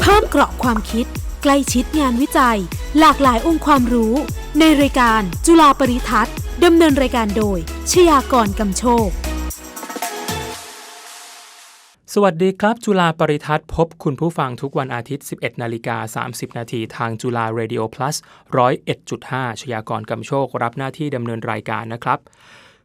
เพิ่มเกราะความคิด ใกล้ชิดงานวิจัย หลากหลายองค์ความรู้ ในรายการจุฬาปริทัศน์ดำเนินรายการโดย ชยากรกำโชค สวัสดีครับ จุฬาปริทัศน์พบคุณผู้ฟังทุกวันอาทิตย์ 11 นาฬิกา 30 นาทีทางจุฬา Radio Plus 101.5 ชยากรกำโชครับหน้าที่ดำเนินรายการนะครับ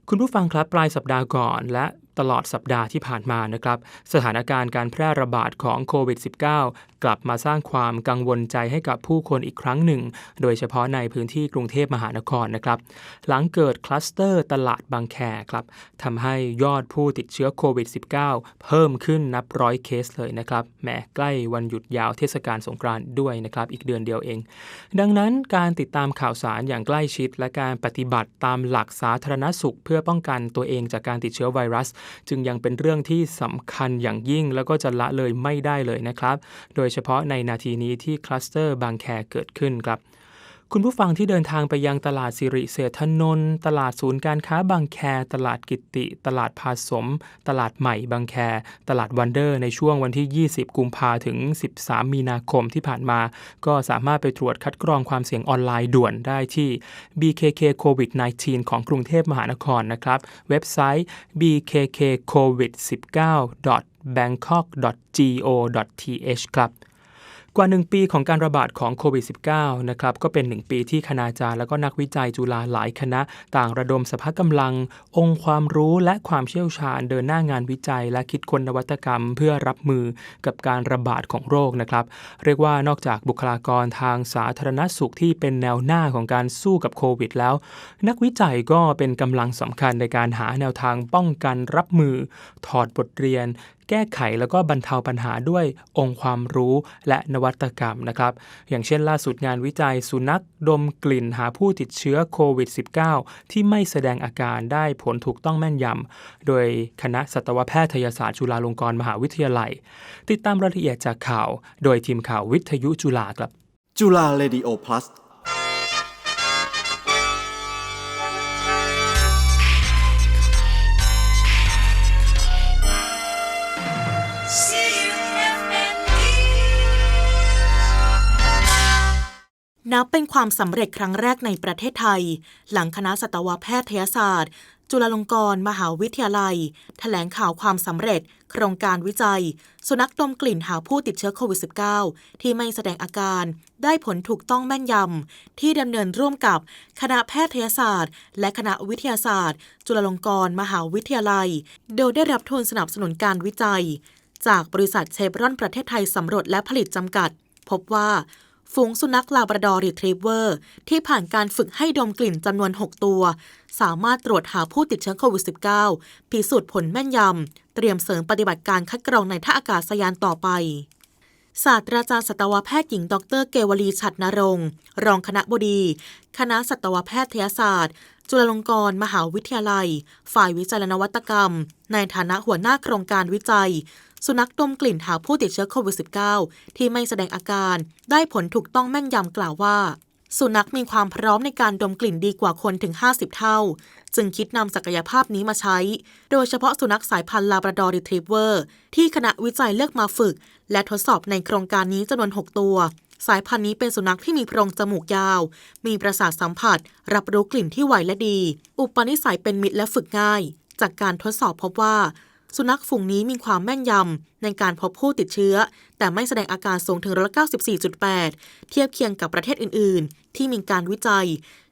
คุณผู้ฟังครับปลายสัปดาห์ก่อน และ ตลอดสัปดาห์ที่ผ่านมานะครับ สถานการณ์การแพร่ระบาดของโควิด -19 กลับมาสร้างความกังวลใจให้กับผู้คนอีกครั้งหนึ่ง โดยเฉพาะในพื้นที่กรุงเทพมหานครนะครับ หลังเกิดคลัสเตอร์ตลาดบางแคครับทำให้ยอดผู้ติดเชื้อโควิด -19 เพิ่มขึ้นนับร้อยเคสเลยนะครับแหมใกล้วันหยุดยาวเทศกาลสงกรานต์ด้วยนะครับอีกเดือนเดียวเอง ดังนั้นการติดตามข่าวสารอย่างใกล้ชิด และการปฏิบัติตามหลักสาธารณสุข เพื่อป้องกันตัวเองจากการติดเชื้อไวรัสจึงยังเป็นเรื่องที่สำคัญอย่างยิ่ง แล้วก็จะละเลยไม่ได้เลยนะครับ โดยเฉพาะในนาทีนี้ที่คลัสเตอร์บางแคเกิดขึ้นครับ คุณผู้ฟังที่เดินทางไปยังตลาดสิริเศรษฐนนท์ตลาดศูนย์การค้าบางแค ตลาดกิติ ตลาดพาสม ตลาดใหม่บางแค ตลาดวันเดอร์ในช่วงวันที่ 20 กุมภาถึง 13 มีนาคมที่ผ่านมา ก็สามารถไปตรวจคัดกรองความเสี่ยงออนไลน์ด่วนได้ที่ BKK COVID 19ของกรุงเทพมหานครนะครับ เว็บไซต์ bkkcovid19.bangkok.go.th ครับ กว่า 1 ปีของการระบาดของโควิด -19 นะครับก็เป็น 1 ปีที่คณาจารย์และก็นักวิจัยจุฬาหลายคณะ ต่างระดมสภากำลัง องค์ความรู้และความเชี่ยวชาญเดินหน้างานวิจัย และคิดค้นนวัตกรรม เพื่อรับมือกับการระบาดของโรคนะครับเรียกว่านอกจากบุคลากรทางสาธารณสุขที่เป็นแนวหน้าของการสู้กับโควิด แล้ว นักวิจัยก็เป็นกำลังสำคัญในการหาแนวทางป้องกันรับมือ ถอดบทเรียนแก้ไขแล้วก็บรรเทาปัญหาด้วยองค์ความรู้และนวัตกรรมนะครับ อย่างเช่นล่าสุดงานวิจัยสุนัขดมกลิ่นหาผู้ติดเชื้อโควิด -19 ที่ไม่แสดงอาการได้ผลถูกต้องแม่นยำ โดยคณะสัตวแพทยศาสตร์จุฬาลงกรณ์มหาวิทยาลัย ติดตามรายละเอียดจากข่าว โดยทีมข่าววิทยุจุฬาครับจุฬาเรดิโอพลัส นับเป็นความสำเร็จครั้งแรกในประเทศไทย หลังคณะสัตวแพทยศาสตร์ จุฬาลงกรณ์มหาวิทยาลัยแถลงข่าวความสำเร็จ โครงการวิจัย สุนัขดมกลิ่นหาผู้ติดเชื้อโควิด -19 ที่ไม่แสดงอาการ ได้ผลถูกต้องแม่นยำ ที่ดำเนินร่วมกับคณะแพทยศาสตร์ และคณะวิทยาศาสตร์ จุฬาลงกรณ์มหาวิทยาลัย โดยได้รับทุนสนับสนุนการวิจัย จากบริษัทเชฟรอนประเทศไทยสำรวจและผลิตจำกัด พบว่า ฝูงสุนัขลาบราดอร์รีทรีเวอร์ที่ผ่านการฝึกให้ดมกลิ่นจำนวน 6 ตัว สามารถตรวจหาผู้ติดเชื้อโควิด -19 พิสูจน์ผลแม่นยำ เตรียมเสริมปฏิบัติการคัดกรองในท่าอากาศยานต่อไปศาสตราจารย์สัตวแพทย์หญิง ดร เกวลีฉัดนรงรองคณะบดี คณะสัตวแพทยศาสตร์ จุฬาลงกรณ์มหาวิทยาลัย ฝ่ายวิจัยและนวัตกรรม ในฐานะหัวหน้าโครงการวิจัย สุนัขดมกลิ่นหาผู้ติดเชื้อโควิด -19 ที่ไม่แสดงอาการ ได้ผลถูกต้องแม่นยำกล่าวว่า สุนัขมีความพร้อมในการดมกลิ่นดีกว่าคนถึง 50 เท่า จึงคิดนำศักยภาพนี้มาใช้ โดยเฉพาะสุนัขสายพันธุ์ลาบราดอร์รีทรีเวอร์ที่คณะวิจัยเลือกมาฝึก และทดสอบในโครงการนี้จำนวน 6 ตัวสายพันธุ์นี้เป็นสุนัขที่มีโพรงจมูกยาว มีประสาทสัมผัส รับรู้กลิ่นที่ไวและดี อุปนิสัยเป็นมิตรและฝึกง่าย จากการทดสอบพบว่า สุนัขฝูงนี้มีความแม่นยำในการพบผู้ติดเชื้อ แต่ไม่แสดงอาการสูงถึงร้อยละ94.8เทียบเคียงกับประเทศอื่น ๆ ที่มีการวิจัย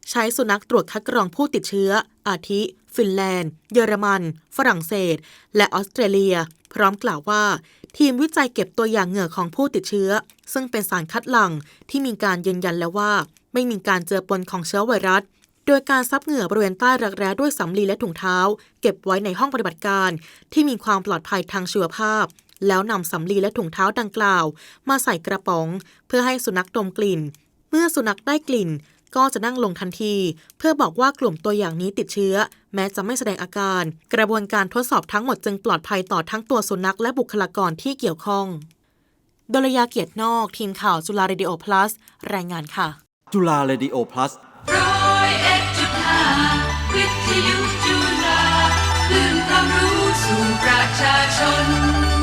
ใช้สุนัขตรวจคัดกรองผู้ติดเชื้อ อาทิ ฟินแลนด์ เยอรมัน ฝรั่งเศส และออสเตรเลีย พร้อมกล่าวว่า ทีมวิจัยเก็บตัวอย่างเหงื่อของผู้ติดเชื้อ ซึ่งเป็นสารคัดหลั่งที่มีการยืนยันแล้วว่า ไม่มีการเจอปนของเชื้อไวรัส โดยการซับเหงื่อบริเวณใต้รักแร้ด้วยสำลีและถุงเท้า เก็บไว้ในห้องปฏิบัติการ ที่มีความปลอดภัยทางชีวภาพ แล้วนำสำลีและถุงเท้าดังกล่าว มาใส่กระป๋อง เพื่อให้สุนัขดมกลิ่น เมื่อสุนัขได้กลิ่น ก็จะนั่งลงทันที เพื่อบอกว่ากลุ่มตัวอย่างนี้ติดเชื้อ แม้จะไม่แสดงอาการ กระบวนการทดสอบทั้งหมดจึงปลอดภัยต่อทั้งตัวสุนัขและบุคลากรที่เกี่ยวข้องดลยาเกียรตินอก ทีมข่าวจุฬาเรดิโอ plus รายงานค่ะ จุฬาเรดิโอพลัส วิทยุจุฬาคลื่นความรู้สู่ประชาชน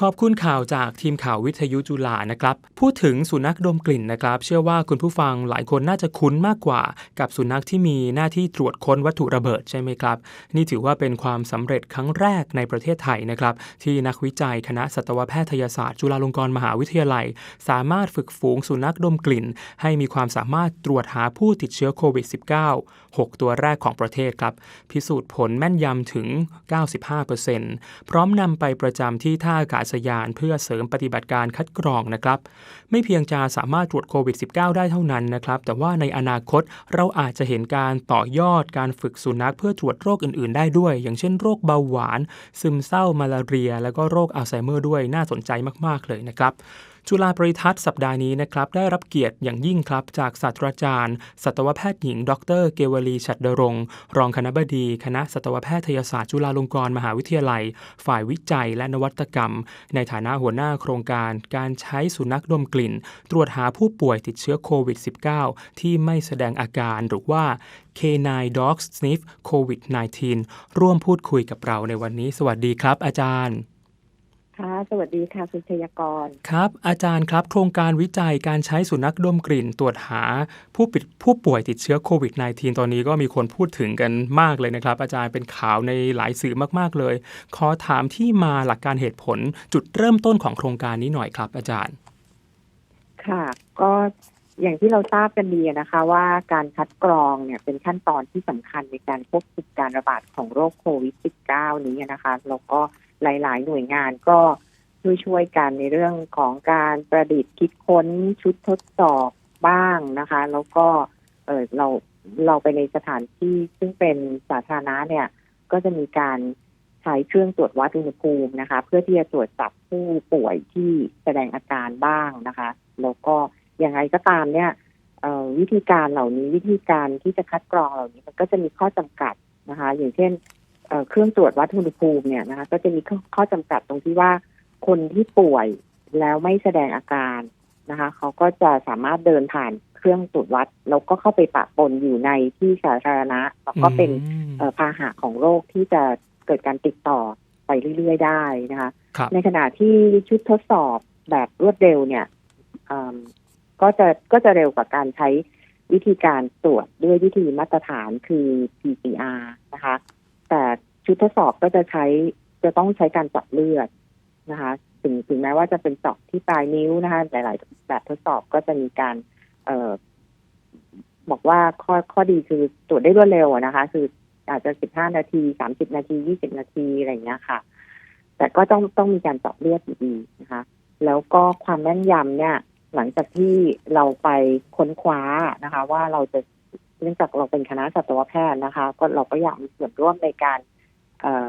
ขอบคุณข่าวจากทีมข่าววิทยุจุฬานะครับ พูดถึงสุนัขดมกลิ่นนะครับ เชื่อว่าคุณผู้ฟังหลายคนน่าจะคุ้นมากกว่า กับสุนัขที่มีหน้าที่ตรวจค้นวัตถุระเบิดใช่ไหมครับ นี่ถือว่าเป็นความสำเร็จครั้งแรกในประเทศไทยนะครับ ที่นักวิจัยคณะสัตวแพทยศาสตร์ จุฬาลงกรณ์มหาวิทยาลัย สามารถฝึกฝูงสุนัขดมกลิ่น ให้มีความสามารถตรวจหาผู้ติดเชื้อโควิด -19 6 ตัวแรกของประเทศครับ พิสูจน์ผลแม่นยำถึง 95%พร้อมนำไปประจำที่ท่าอากาศยานเพื่อเสริมปฏิบัติการคัดกรองนะครับ ไม่เพียงจะสามารถตรวจโควิด -19 ได้เท่านั้นนะครับ แต่ว่าในอนาคตเราอาจจะเห็นการต่อยอดการฝึกสุนัขเพื่อตรวจโรคอื่นๆ ได้ด้วย อย่างเช่นโรคเบาหวาน ซึมเศร้ามาลาเรีย แล้วก็โรคอัลไซเมอร์ด้วยน่าสนใจมากๆเลยนะครับ จุฬาปริทัศน์สัปดาห์นี้นะครับได้รับเกียรติอย่างยิ่งครับจากศาสตราจารย์ สัตวแพทย์หญิง ดร เกวลีฉัดดรงรองคณบดี คณะสัตวแพทยศาสตร์จุฬาลงกรณ์มหาวิทยาลัย ฝ่ายวิจัยและนวัตกรรม ในฐานะหัวหน้าโครงการ การใช้สุนัขดมกลิ่น ตรวจหาผู้ป่วยติดเชื้อโควิด -19 ที่ไม่แสดงอาการหรือว่า K9 Dog Sniff COVID-19 ร่วมพูดคุยกับเราในวันนี้ สวัสดีครับ อาจารย์ ค่ะ สวัสดีค่ะ คุณชยากร ครับ อาจารย์ครับ โครงการวิจัยการใช้สุนัขดมกลิ่น ตรวจหาผู้ปิดผู้ป่วยติดเชื้อโควิด -19 ตอนนี้ก็มีคนพูดถึงกันมากเลยนะครับ อาจารย์เป็นข่าวในหลายสื่อมากๆเลย ขอถามที่มาหลักการเหตุผลจุดเริ่มต้นของโครงการนี้หน่อยครับ อาจารย์ ค่ะ ก็อย่างที่เราทราบกันดีนะคะ ว่าการคัดกรองเนี่ยเป็นขั้นตอนที่สำคัญในการควบคุมการระบาดของโรคโควิด -19 นี้นะคะแล้วก็ หลาย ๆ หน่วยงานก็ช่วยช่วยกันในเรื่องของการประดิษฐ์คิดค้นชุดทดสอบบ้างนะคะ แล้วก็เออเราเราไปในสถานที่ซึ่งเป็นสาธารณะเนี่ย ก็จะมีการใช้เครื่องตรวจวัดอุณหภูมินะคะ เพื่อที่จะตรวจจับผู้ป่วยที่แสดงอาการบ้างนะคะ แล้วก็ย่างไรก็ตามเนี่ยวิธีการเหล่านี้วิธีการที่จะคัดกรองเหล่านี้มันก็จะมีข้อจำกัดนะคะ อย่างเช่น เอ่อเครื่องตรวจวัดอุณหภูมิเนี่ยนะคะก็จะมีข้อข้อจำกัดตรงที่ว่าคนที่ป่วยแล้วไม่แสดงอาการนะคะเขาก็จะสามารถเดินผ่านเครื่องตรวจวัดแล้วก็เข้าไปปะปนอยู่ในที่สาธารณะแล้วก็เป็นเอ่อพาหะของโรคที่จะเกิดการติดต่อไปเรื่อยๆได้นะคะครับในขณะที่ชุดทดสอบแบบรวดเร็วเนี่ยอืมก็จะก็จะเร็วกว่าการใช้วิธีการตรวจด้วยวิธีมาตรฐานคือ PCR นะคะแต่ ชุดทดสอบก็จะใช้จะต้องใช้การเจาะเลือดนะคะ ถึงถึงแม้ว่าจะเป็นเจาะที่ปลายนิ้วนะคะ หลาย ๆ แบบทดสอบก็จะมีการเออบอกว่าข้อข้อดีคือตรวจได้รวดเร็วนะคะ คืออาจจะสิบห้านาทีสามสิบนาทียี่สิบนาทีอะไรอย่างเงี้ยค่ะ แต่ก็ต้องต้องมีการเจาะเลือดอยู่ดีนะคะ แล้วก็ความแม่นยำเนี่ย หลังจากที่เราไปค้นคว้านะคะ ว่าเราจะเนื่องจากเราเป็นคณะสัตวแพทย์นะคะ ก็เราก็อยากมีส่วนร่วมในการ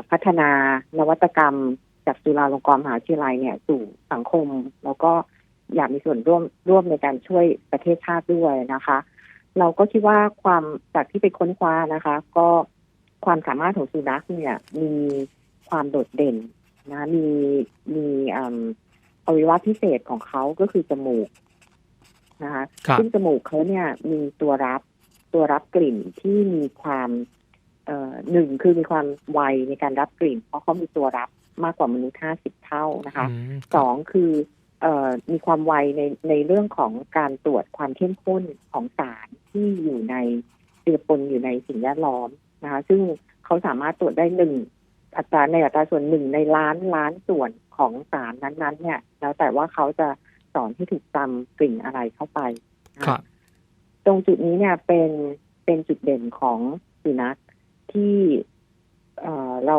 พัฒนานวัตกรรม จากจุฬาลงกรณ์มหาวิทยาลัยเนี่ยสู่สังคม แล้วก็อยากมีส่วนร่วมร่วมในการช่วยประเทศชาติด้วยนะคะ เราก็คิดว่าความจากที่ไปค้นคว้านะคะ ก็ความสามารถของสุนัขเนี่ยมีความโดดเด่นนะมีมีอืมอวัยวะพิเศษของเขาก็คือจมูกนะคะครับซึ่งจมูกเขาเนี่ยมีตัวรับตัวรับกลิ่นที่มีความเอ่อ หนึ่งคือมีความไวในการรับกลิ่น เพราะเขามีตัวรับมากกว่ามนุษย์ห้าสิบเท่านะคะอืมสองคือเอ่อมีความไวในในเรื่องของการตรวจความเข้มข้นของสารที่อยู่ในเจือปนอยู่ในสิ่งแวดล้อมนะคะ ซึ่งเขาสามารถตรวจได้หนึ่งอัตราในอัตราส่วนหนึ่งในล้านล้านส่วนของสารนั้นๆ เนี่ย แล้วแต่ว่าเขาจะสอนให้ถูกจำกลิ่นอะไรเข้าไปนะคะครับตรงจุดนี้เนี่ยเป็นเป็นจุดเด่นของสุนัข ที่เรา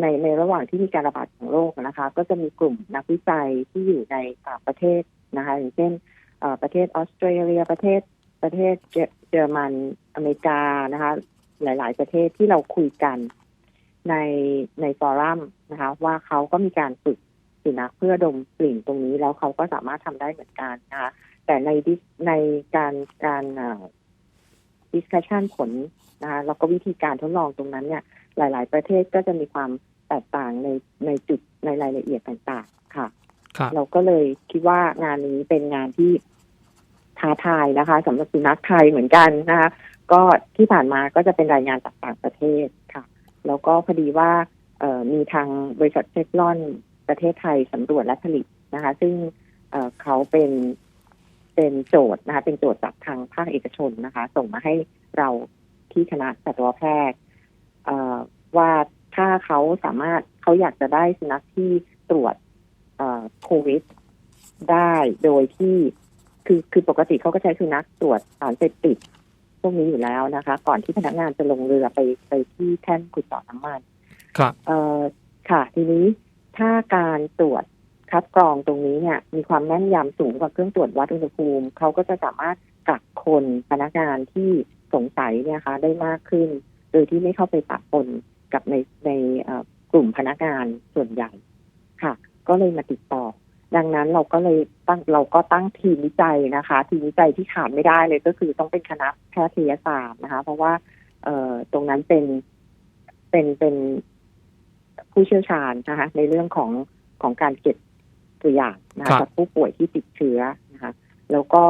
ในในระหว่างที่มีการระบาดของโรคนะคะ ก็จะมีกลุ่มนักวิจัยที่อยู่ในต่างประเทศนะคะอย่างเช่นประเทศออสเตรเลียประเทศประเทศเยอรมันอเมริกานะคะ หลาย ๆ ประเทศที่เราคุยกันในในฟอรัมนะคะ ว่าเขาก็มีการฝึกสุนัขเพื่อดมกลิ่นตรงนี้แล้วเขาก็สามารถทำได้เหมือนกันนะคะแต่ในดิในการการดิสคัชชันผล นะคะแล้วก็วิธีการทดลองตรงนั้นเนี่ยหลาย ๆ ประเทศก็จะมีความแตกต่างในในจุดในรายละเอียดต่างๆ ค่ะครับเราก็เลยคิดว่างานนี้เป็นงานที่ท้าทายนะคะสำหรับสุนัขไทยเหมือนกันนะคะก็ที่ผ่านมาก็จะเป็นรายงานจากต่างประเทศค่ะ แล้วก็พอดีว่าเอ่อมีทางบริษัทเทคลอนไปประเทศไทยสำรวจและผลิตนะคะ ซึ่งเอ่อเขาเป็นเป็นโจทย์นะคะ เป็นโจทย์จากทางภาคเอกชนนะคะ ส่งมาให้เรา ที่คณะสัตวแพทย์เอ่อว่าถ้าเขาสามารถเขาอยากจะได้สุนัขที่ตรวจเอ่อโควิดได้โดยที่คือคือปกติเขาก็ใช้สุนัขตรวจสารเสพติดพวกนี้อยู่แล้วนะคะ ก่อนที่พนักงานจะลงเรือไปไปที่แท่นขุดเจาะน้ำมันครับเอ่อค่ะ ทีนี้ถ้าการตรวจคัดกรองตรงนี้เนี่ย มีความแม่นยำสูงกว่าเครื่องตรวจวัดอุณหภูมิเขาก็จะสามารถกักคนพนักงานที่ สงสัยเนี่ยค่ะได้มากขึ้น โดยที่ไม่เข้าไปปะปนกับในในเอ่อกลุ่มพนักงานส่วนใหญ่ค่ะ ก็เลยมาติดต่อ ดังนั้นเราก็เลยตั้งเราก็ตั้งทีมวิจัยนะคะ ทีมวิจัยที่ขาดไม่ได้เลยก็คือต้องเป็นคณะแพทยศาสตร์นะคะ เพราะว่าเอ่อตรงนั้นเป็นเป็นเป็นผู้เชี่ยวชาญนะคะ ในเรื่องของของการเก็บตัวอย่างนะครัคะบจากผู้ป่วยที่ติดเชื้อนะคะ แล้วก็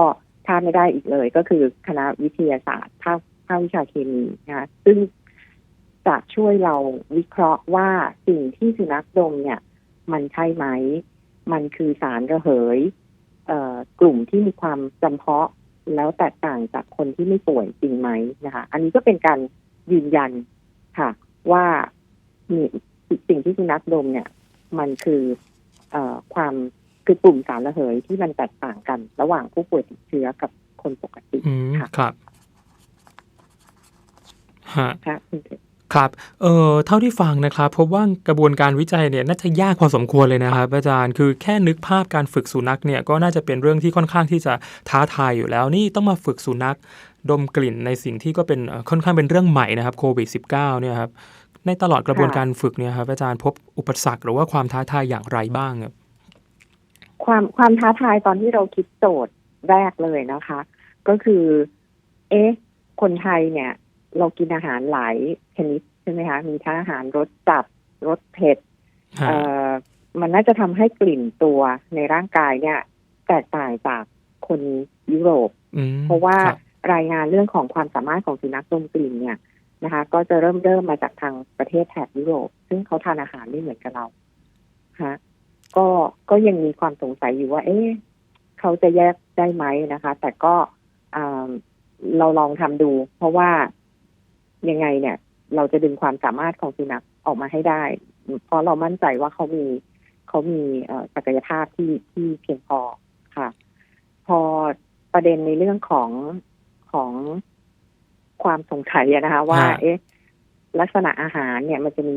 ถ้าไม่ได้อีกเลย ก็คือคณะวิทยาศาสตร์ภาคภาควิชาเคมีนะคะซึ่งจะช่วยเราวิเคราะห์ว่าสิ่งที่สุนัขดมเนี่ย มันใช่ไหม มันคือสารระเหยเกลุ่มที่มีความจำเพาะแล้วแตกต่างจากคนที่ไม่ป่วยจริงไหมนะคะ อันนี้ก็เป็นการยืนยันค่ะ ว่ามีสิ่งที่สุนัขดมเนี่ย มันคืออความ คือกลุ่มสารระเหยที่มันแตกต่างกัน ระหว่างผู้ป่วยติดเชื้อกับคนปกติอืมค่ะครับฮะค่ะคุณเพชรครับ เออเท่าที่ฟังนะครับ พบว่ากระบวนการวิจัยเนี่ยน่าจะยากพอสมควรเลยนะครับ อาจารย์ คือแค่นึกภาพการฝึกสุนัขเนี่ยก็น่าจะเป็นเรื่องที่ค่อนข้างที่จะท้าทายอยู่แล้ว นี่ต้องมาฝึกสุนัขดมกลิ่นในสิ่งที่ก็เป็นเอ่อค่อนข้างเป็นเรื่องใหม่นะครับโควิด -19 เนี่ยครับ ในตลอดกระบวนการฝึกเนี่ยครับอาจารย์พบอุปสรรคหรือว่าความท้าทายอย่างไรบ้างครับ ความความท้าทายตอนที่เราคิดโจทย์แรกเลยนะคะ ก็คือ เอ๊ะ คนไทยเนี่ย เรากินอาหารหลายชนิดใช่ไหมคะมีทั้งอาหารรสจัดรสเผ็ดฮะเอ่อมันน่าจะทำให้กลิ่นตัวในร่างกายเนี่ย แตกต่างจากคนยุโรปอืมเพราะว่าครับรายงานเรื่องของความสามารถของสุนัขดมกลิ่นเนี่ยนะคะ ก็จะเริ่มเริ่มมาจากทางประเทศแถบยุโรป ซึ่งเขาทานอาหารไม่เหมือนกับเราฮะ ก็ก็ยังมีความสงสัยอยู่ว่า เอ๊ะเขาจะแยกได้ไหมนะคะ แต่ก็อ่าเราลองทำดู เพราะว่ายังไงเนี่ย เราจะดึงความสามารถของสุนัขออกมาให้ได้ เพราะเรามั่นใจว่าเขามีเขามีเอ่อศักยภาพที่ที่เพียงพอค่ะ พอประเด็นในเรื่องของของความสงสัยอะนะคะ ว่าฮะเอ๊ะ ลักษณะอาหารเนี่ย มันจะมี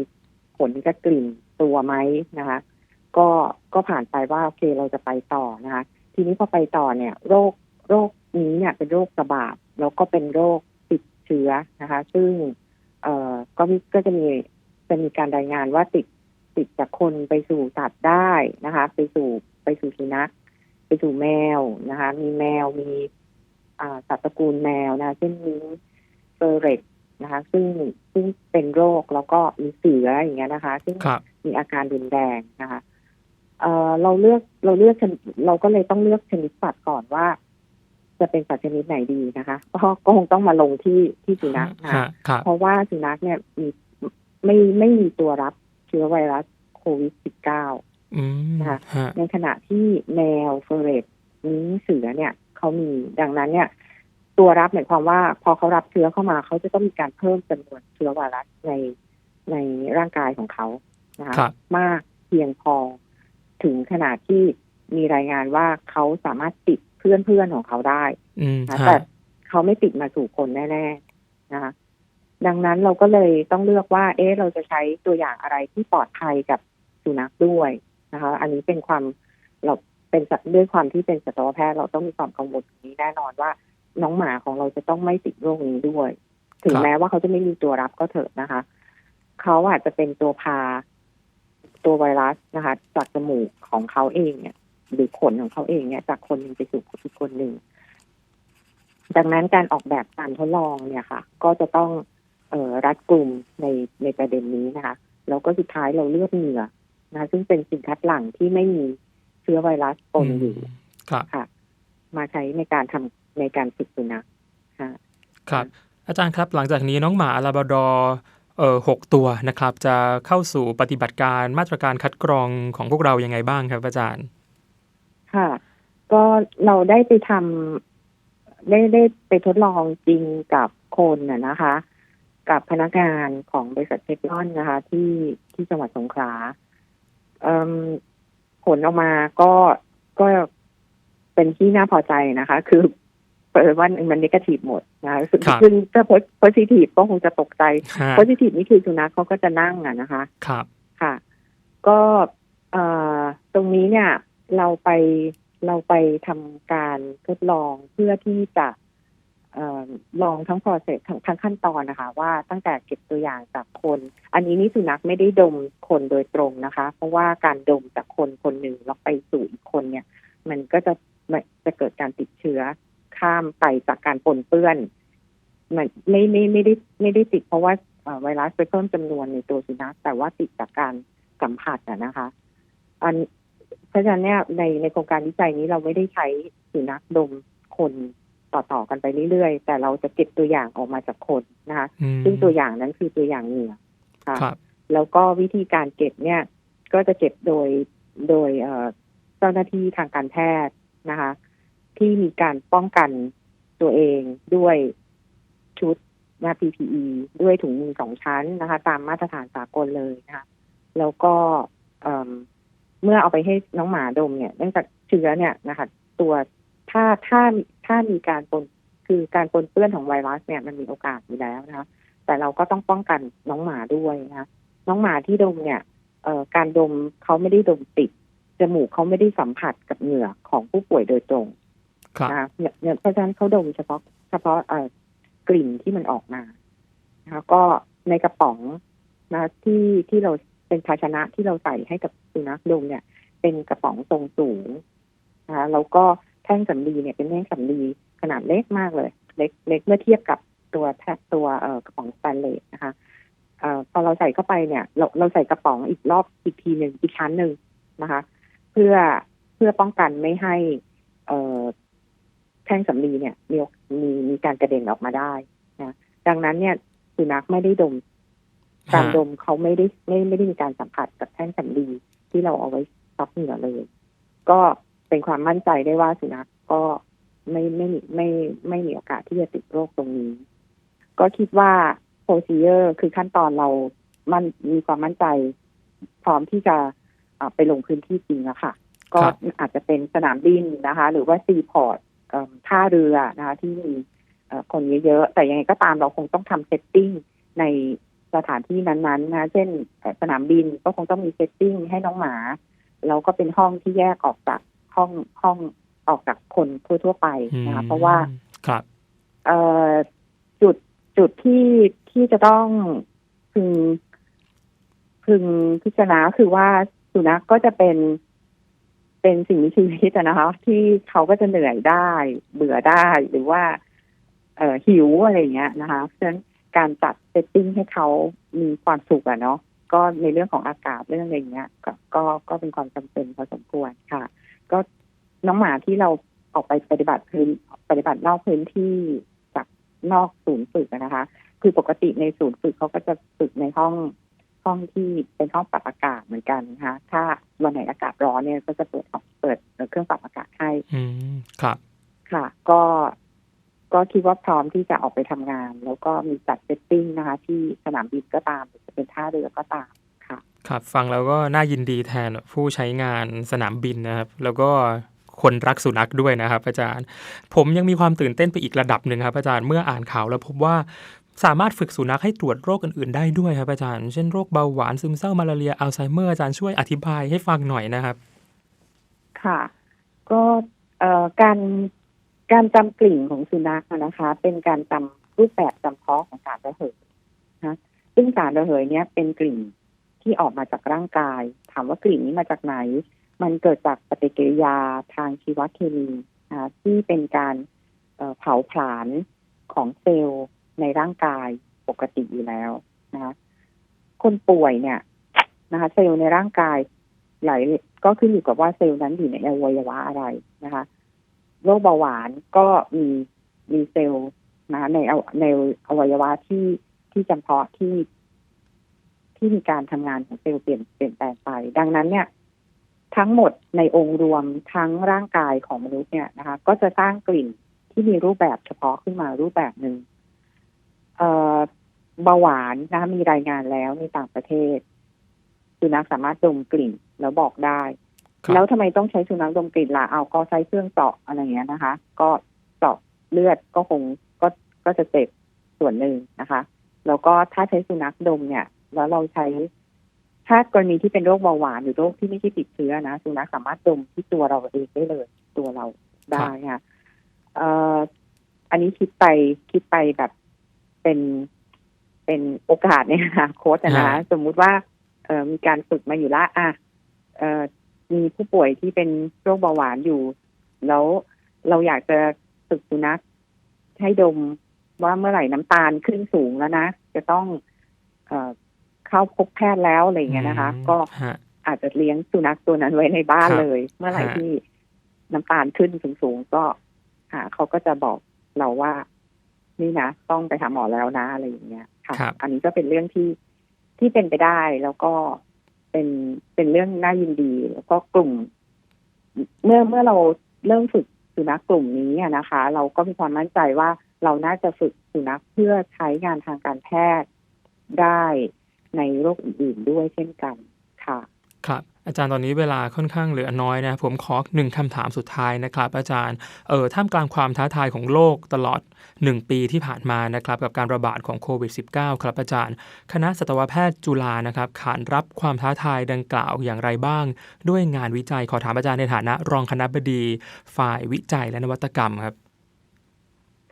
ผลกับกลิ่นตัวไหมนะคะ ก็ก็ผ่านไปว่าโอเคเราจะไปต่อนะคะ ทีนี้พอไปต่อเนี่ย โรคโรคนี้เนี่ยเป็นโรคระบาดแล้วก็เป็นโรคติดเชื้อนะคะ ซึ่งเอ่อก็มีก็จะมีจะมีการรายงานว่าติดติดจากคนไปสู่สัตว์ได้นะคะ ไปสู่ไปสู่สุนัขไปสู่แมวนะคะ มีแมวมีอ่าสัตว์ตระกูลแมวนะเช่นมิงเฟอร์เรตนะคะ ซึ่งซึ่งเป็นโรคแล้วก็มีเสืออย่างเงี้ยนะคะ ซึ่งครับมีอาการรุนแรงนะคะ เอ่อเราเลือกเราเลือกชนิดเราก็เลยต้องเลือกชนิดสัตว์ก่อนว่า จะเป็นสัตว์ชนิดไหนดีนะคะก็ก็คงต้องมาลงที่ที่สุนัขนะคะฮะครับเพราะว่าสุนัขเนี่ยมีไม่ไม่มีตัวรับเชื้อไวรัสโควิด -19 อืมนะคะฮะในขณะที่แมวเฟอร์เรตนิ้งเสือเนี่ยเขามีดังนั้นเนี่ย ตัวรับหมายความว่า พอเขารับเชื้อเข้ามาเขาจะต้องมีการเพิ่มจำนวนเชื้อไวรัสในในร่างกายของเขานะคะครับมากเพียงพอ ถึงขนาดที่มีรายงานว่าเขาสามารถติดเพื่อนเพื่อนๆของเขาได้อืมนะฮะแต่เขาไม่ติดมาสู่คนแน่ๆนะคะดังนั้นเราก็เลยต้องเลือกว่า เอ๊ะเราจะใช้ตัวอย่างอะไรที่ปลอดภัยกับสุนัขด้วยนะคะ อันนี้เป็นความเราเป็นสัตว์ด้วยความที่เป็นสัตวแพทย์เราต้องมีความกังวลตรงนี้แน่นอนว่า น้องหมาของเราจะต้องไม่ติดโรคนี้ด้วย ถึงครับแม้ว่าเขาจะไม่มีตัวรับก็เถอะนะคะ เขาอาจจะเป็นตัวพา ตัวไวรัสนะคะ จากจมูกของเขาเองเนี่ย หรือขนของเขาเองเนี่ย จากคนหนึ่งไปสู่อีกคนหนึ่งดังนั้นการออกแบบการทดลองเนี่ยค่ะ ก็จะต้องเออรัดกลุ่มในในประเด็นนี้นะคะแล้วก็สุดท้ายเราเลือกเหงื่อนะคะซึ่งเป็นสิ่งคัดหลั่งที่ไม่มีเชื้อไวรัสปนอยู่ครับค่ะ มาใช้ในการทำในการฝึกสุนัขค่ะครับ อาจารย์ครับหลังจากนี้น้องหมาลาบราดอร์ เอ่อหกตัวนะครับ จะเข้าสู่ปฏิบัติการมาตรการคัดกรองของพวกเรายังไงบ้างครับอาจารย์ ค่ะ ก็เราได้ไปทำได้ได้ไปทดลองจริงกับคนน่ะนะคะ กับพนักงานของบริษัทเทคลอนนะคะ ที่ที่จังหวัดสงขลาผลออกมาก็ก็เป็นที่น่าพอใจนะคะ คือ เปิดว่ามันนกาทีฟหมดนะคะครับซึ่งถ้าโพสิทีฟก็คงจะตกใจฮะโพสิทีฟนี่คือสุนัขเขาก็จะนั่งอะนะคะ ครับค่ะ ก็เอ่อตรงนี้เนี่ยเราไปเราไปทำการทดลองเพื่อที่จะเอ่อลองทั้ง process ทั้งทั้งขั้นตอนนะคะ ว่าตั้งแต่เก็บตัวอย่างจากคน อันนี้นี่สุนัขไม่ได้ดมคนโดยตรงนะคะ เพราะว่าการดมจากคนคนหนึ่งแล้วไปสู่อีกคนเนี่ย มันก็จะมันจะเกิดการติดเชื้อ ข้ามไปจากการปนเปื้อนมันไม่ไม่ไม่ได้ไม่ได้ติดเพราะว่าเอ่อไวรัสไปเพิ่มจำนวนในตัวสุนัขแต่ว่าติดจากการสัมผัสอะนะคะ อันเพราะฉะนั้นเนี่ยในในโครงการวิจัยนี้เราไม่ได้ใช้สุนัขดมคนต่อๆกันไปเรื่อยๆ แต่เราจะเก็บตัวอย่างออกมาจากคนนะคะอืมซึ่งตัวอย่างนั้นคือตัวอย่างเหงื่อค่ะครับแล้วก็วิธีการเก็บเนี่ย ก็จะเก็บโดยโดยเอ่อเจ้าหน้าที่ทางการแพทย์นะคะ ที่มีการป้องกันตัวเองด้วยชุดนะ PPE ด้วยถุงมือสองชั้นนะคะ ตามมาตรฐานสากลเลยนะคะ แล้วก็เมเมื่อเอาไปให้น้องหมาดมเนี่ยเนื่องจากเชื้อเนี่ยนะคะ ตัวถ้าถ้าถ้ามีการปนคือการปนเปื้อนของไวรัสเนี่ยมันมีโอกาสอยู่แล้วนะคะ แต่เราก็ต้องป้องกันน้องหมาด้วยนะคะน้องหมาที่ดมเนี่ยเออการดมเขาไม่ได้ดมติดจมูกเขาไม่ได้สัมผัสกับเหงื่อของผู้ป่วยโดยตรง นะเนี่ยเพราะฉะนั้นเขาดมเฉพาะเฉพาะเอกลิ่นที่มันออกมานะคะก็ในกระป๋องนะที่ที่เราเป็นภาชนะที่เราใส่ให้กับสุนัขดมเนี่ย เป็นกระป๋องทรงสูงนะคะแล้วก็แท่งสำลีเนี่ยเป็นแท่งสำลีขนาดเล็กมากเลย เล็กเล็กเมื่อเทียบกับตัวแทบตัวเอ่อกระป๋องสแตนเลสนะคะเอ่อพอเราใส่เข้าไปเนี่ย เราเราใส่กระป๋องอีกรอบอีกทีหนึ่งอีกชั้นหนึ่งนะคะ เพื่อเพื่อป้องกันไม่ให้ เอ่อ แท่งสำลีเนี่ยมีมีมีการกระเด็นออกมาได้นะดังนั้นเนี่ยสุนัขไม่ได้ดมการฮะดมเขาไม่ได้ไม่ไม่ได้มีการสัมผัสกับแท่งสำลีที่เราเอาไว้ซับเหงื่อเลย ก็เป็นความมั่นใจได้ว่าสุนัขก็ไม่ไม่ไม่ไม่ไม่มีโอกาสที่จะติดโรคตรงนี้ ก็คิดว่า procedure คือขั้นตอนเรามันมีความมั่นใจพร้อมที่จะอ่าไปลงพื้นที่จริงแล้วค่ะ ก็ครับอาจจะเป็นสนามบินนะคะ หรือว่าซีพอร์ต ท่าเรือนะคะที่มีเอ่อคนเยอะๆ แต่ยังไงก็ตามเราคงต้องทำเซตติ้งในสถานที่นั้นๆนะเช่นเอ่อสนามบินก็คงต้องมีเซตติ้งให้น้องหมา แล้วก็เป็นห้องที่แยกออกจากห้องห้องออกจากคนทั่วๆไปนะคะเพราะว่าครับเอ่อจุดจุดที่ที่จะต้องพึงพึงพิจารณาคือว่าสุนัขก็จะเป็น เป็นสิ่งมีชีวิตนะคะที่เขาก็จะเหนื่อยได้ เบื่อได้หรือว่า เอ่อหิวอะไรอย่างเงี้ยนะคะเพราะฉะนั้นการจัดเซตติ้งให้เขามีความสุขอะเนาะก็ในเรื่องของอากาศเรื่องอะไรเงี้ยก็ก็ก็เป็นความจำเป็นพอสมควรค่ะ ก็น้องหมาที่เราออกไปปฏิบัติพื้นปฏิบัตินอกพื้นที่จากนอกศูนย์ฝึกนะคะ คือปกติในศูนย์ฝึกเขาก็จะฝึกในห้อง ห้องที่เป็นห้องปรับอากาศเหมือนกันนะคะ ถ้าวันไหนอากาศร้อนเนี่ยก็จะเปิดเปิดเครื่องปรับอากาศให้อืมครับ ค่ะ ก็ก็คิดว่าพร้อมที่จะออกไปทำงาน แล้วก็มีจัดเซตติ้งนะคะ ที่สนามบินก็ตามหรือจะเป็นท่าเรือก็ตามค่ะ ครับ ฟังแล้วก็น่ายินดีแทนผู้ใช้งานสนามบินนะครับ แล้วก็คนรักสุนัขด้วยนะครับ อาจารย์ ผมยังมีความตื่นเต้นไปอีกระดับหนึ่งครับ อาจารย์เมื่ออ่านข่าวแล้วพบว่า สามารถฝึกสุนัขให้ตรวจโรคอื่นๆ ได้ด้วยครับอาจารย์ เช่นโรคเบาหวานซึมเศร้ามาลาเรียอัลไซเมอร์อาจารย์ช่วยอธิบายให้ฟังหน่อยนะครับ ค่ะ ก็เอ่อการการจำกลิ่นของสุนัขนะคะ เป็นการจำรูปแบบจำเพาะของสารระเหยนะซึ่งสารระเหยเนี้ยเป็นกลิ่นที่ออกมาจากร่างกาย ถามว่ากลิ่นนี้มาจากไหน มันเกิดจากปฏิกิริยาทางชีวเคมีนะที่เป็นการเอ่อเผาผลาญของเซลล์ ในร่างกายปกติอยู่แล้วนะคะคนป่วยเนี่ยนะคะเซลล์ในร่างกายหลายก็ขึ้นอยู่กับว่าเซลล์นั้นอยู่ในอวัยวะอะไรนะคะโรคเบาหวานก็มีมีเซลล์นะคะในอาในอวัยวะที่ที่จำเพาะที่ ที่มีการทำงานของเซลล์เปลี่ยนเปลี่ยนแปลงไป ดังนั้นเนี่ย ทั้งหมดในองค์รวมทั้งร่างกายของมนุษย์เนี่ยนะคะ ก็จะสร้างกลิ่นที่มีรูปแบบเฉพาะขึ้นมารูปแบบหนึ่ง เอ่อเบาหวานนะคะมีรายงานแล้วในต่างประเทศ สุนัขสามารถดมกลิ่นแล้วบอกได้ครับแล้วทำไมต้องใช้สุนัขดมกลิ่นล่ะเอาก็ใช้เครื่องเจาะอะไรอย่างเงี้ยนะคะ ก็เจาะเลือดก็คงก็ก็จะเจ็บส่วนหนึ่งนะคะ แล้วก็ถ้าใช้สุนัขดมเนี่ย แล้วเราใช้ถ้ากรณีที่เป็นโรคเบาหวานหรือโรคที่ไม่ใช่ติดเชื้อนะสุนัขสามารถดมที่ตัวเราเองได้เลยตัวเราได้ค่ะเอ่ออันนี้คิดไปคิดไปแบบ เป็นเป็นโอกาสเนี่ยนะโค้ชนะฮะสมมุติว่าเอ่อมีการฝึกมาอยู่ละอะเอ่อมีผู้ป่วยที่เป็นโรคเบาหวานอยู่ แล้วเราอยากจะฝึกสุนัขให้ดมว่าเมื่อไหร่น้ำตาลขึ้นสูงแล้วนะ จะต้องเอ่อเข้าพบแพทย์แล้วอะไรอย่างเงี้ยนะคะอืมก็ฮะอาจจะเลี้ยงสุนัขตัวนั้นไว้ในบ้านครับเลย เมื่อไหร่ฮะที่น้ำตาลขึ้นสูงๆก็อ่าเขาก็จะบอกเราว่า นี่นะต้องไปหาหมอแล้วนะอะไรอย่างเงี้ยค่ะครับ อันนี้ก็เป็นเรื่องที่ที่เป็นไปได้แล้วก็เป็นเป็นเรื่องน่ายินดี แล้วก็กลุ่ม เมื่อเมื่อเราเริ่มฝึกสุนัขกลุ่มนี้อะนะคะ เราก็มีความมั่นใจว่าเราน่าจะฝึกสุนัขเพื่อใช้งานทางการแพทย์ได้ในโรคอื่นๆด้วยเช่นกันค่ะ ครับ อาจารย์ตอนนี้เวลาค่อนข้างเหลือน้อยนะผมขอหนึ่งคำถามสุดท้ายนะครับ อาจารย์เออท่ามกลางความท้าทายของโลกตลอด 1 ปีที่ผ่านมานะครับกับการระบาดของโควิด -19 ครับอาจารย์คณะสัตวแพทย์จุฬานะครับขานรับความท้าทายดังกล่าวอย่างไรบ้าง ด้วยงานวิจัยขอถามอาจารย์ในฐานะ รองคณะบดี ฝ่ายวิจัยและนวัตกรรมครับ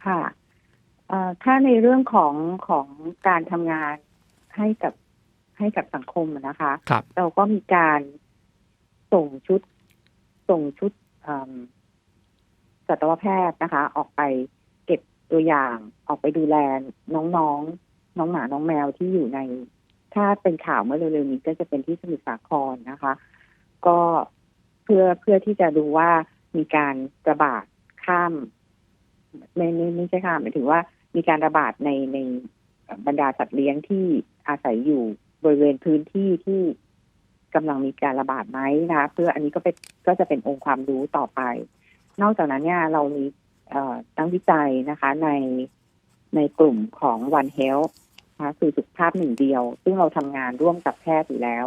ค่ะเอ่อถ้าในเรื่องของของการทำงานให้กับให้กับสังคมอะนะคะครับเราก็มีการ ส่งชุด ส่งชุดสัตวแพทย์นะคะ ออกไปเก็บตัวอย่างออกไปดูแลน้องๆ น้องหมาน้องแมวที่อยู่ใน ถ้าเป็นข่าวเมื่อเร็วๆนี้ก็จะเป็นที่สมุทรสาครนะคะ ก็เพื่อเพื่อที่จะดูว่ามีการระบาดข้ามไม่ไม่ไม่ใช่ค่ะหมายถึงว่ามีการระบาดในในบรรดาสัตว์เลี้ยงที่อาศัยอยู่บริเวณพื้นที่ที่ กำลังมีการระบาดไหมนะคะเพื่ออันนี้ก็เป็นก็จะเป็นองค์ความรู้ต่อไป นอกจากนั้นเนี่ยเรามีเอ่อตั้งวิจัยนะคะในในกลุ่มของ One Health นะคะคือสุขภาพหนึ่งเดียว ซึ่งเราทำงานร่วมกับแพทย์อยู่แล้ว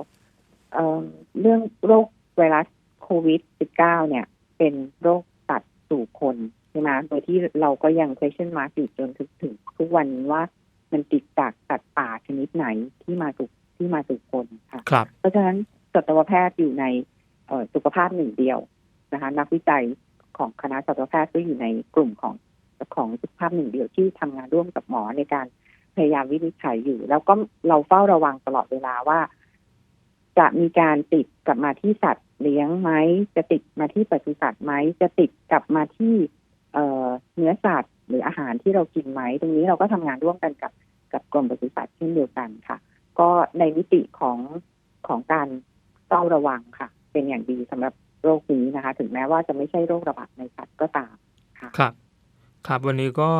เอ่อเรื่องโรคไวรัสโควิด -19 เนี่ย เป็นโรคตัดสู่คนใช่ไหมโดยที่เราก็ยัง question mark อยู่จนถึงถึงทุกวันนี้ว่ามันติดจากสัตว์ป่าชนิดไหนที่มาสู่ที่มาสู่คนค่ะ ครับ เพราะฉะนั้น สัตวแพทย์อยู่ในสุขภาพหนึ่งเดียวนะคะ นักวิจัยของคณะสัตวแพทย์ก็อยู่ในกลุ่มของของสุขภาพหนึ่งเดียวที่ทำงานร่วมกับหมอในการพยายามวินิจฉัยอยู่ แล้วก็เราเฝ้าระวังตลอดเวลาว่า จะมีการติดกลับมาที่สัตว์เลี้ยงไหมจะติดมาที่ปศุสัตว์ไหมจะติดกลับมาที่เเนื้อสัตว์หรืออาหารที่เรากินไหมตรงนี้เราก็ทำงานร่วมกันกับกับกรมปศุสัตว์เช่นเดียวกันค่ะ ก็ในมิติของของการ เฝ้าระวังค่ะ เป็นอย่างดีสำหรับโรคนี้นะคะ ถึงแม้ว่าจะไม่ใช่โรคระบาดในสัตว์ก็ตามค่ะครับครับวันนี้ก็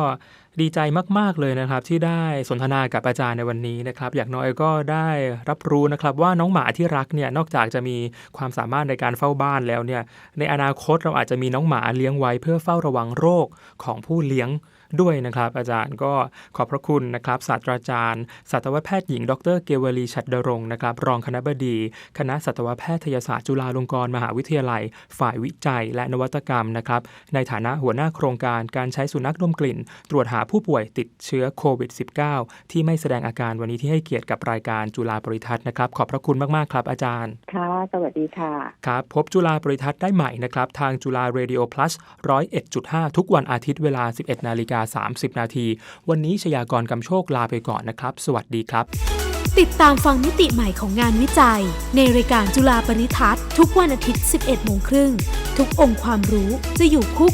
ดีใจมาก ๆ เลยนะครับ ที่ได้สนทนากับอาจารย์ในวันนี้นะครับ อย่างน้อยก็ได้รับรู้นะครับ ว่าน้องหมาที่รักเนี่ยนอกจากจะมีความสามารถในการเฝ้าบ้านแล้วเนี่ย ในอนาคตเราอาจจะมีน้องหมาเลี้ยงไว้เพื่อเฝ้าระวังโรคของผู้เลี้ยง ด้วยนะครับ อาจารย์ก็ขอบพระคุณนะครับศาสตราจารย์สัตวแพทย์หญิง ดรเกวลีชัดดรงค์นะครับ รองคณบดี คณะสัตวแพทยศาสตร์จุฬาลงกรณ์มหาวิทยาลัย ฝ่ายวิจัย และนวัตกรรมนะครับ ในฐานะหัวหน้าโครงการการใช้สุนัขดมกลิ่น ตรวจหาผู้ป่วยติดเชื้อโควิด -19 ที่ไม่แสดงอาการวันนี้ที่ให้เกียรติกับรายการจุฬาปริทัศน์นะครับ ขอบพระคุณมาก ๆ ครับอาจารย์ ค่ะ สวัสดีค่ะ ครับ พบจุฬาปริทัศน์ได้ใหม่นะครับ ทางจุฬา Radio Plus 101.5ทุกวันอาทิตย์เวลา 11นาฬิกา 30 นาที วันนี้ชยากรกำโชคลาไปก่อนนะครับ สวัสดีครับ ติดตามฟังมิติใหม่ของงานวิจัย ในรายการจุฬาปริทัศน์ทุกวันอาทิตย์ 11 โมงครึ่ง ทุกองค์ความรู้จะอยู่คู่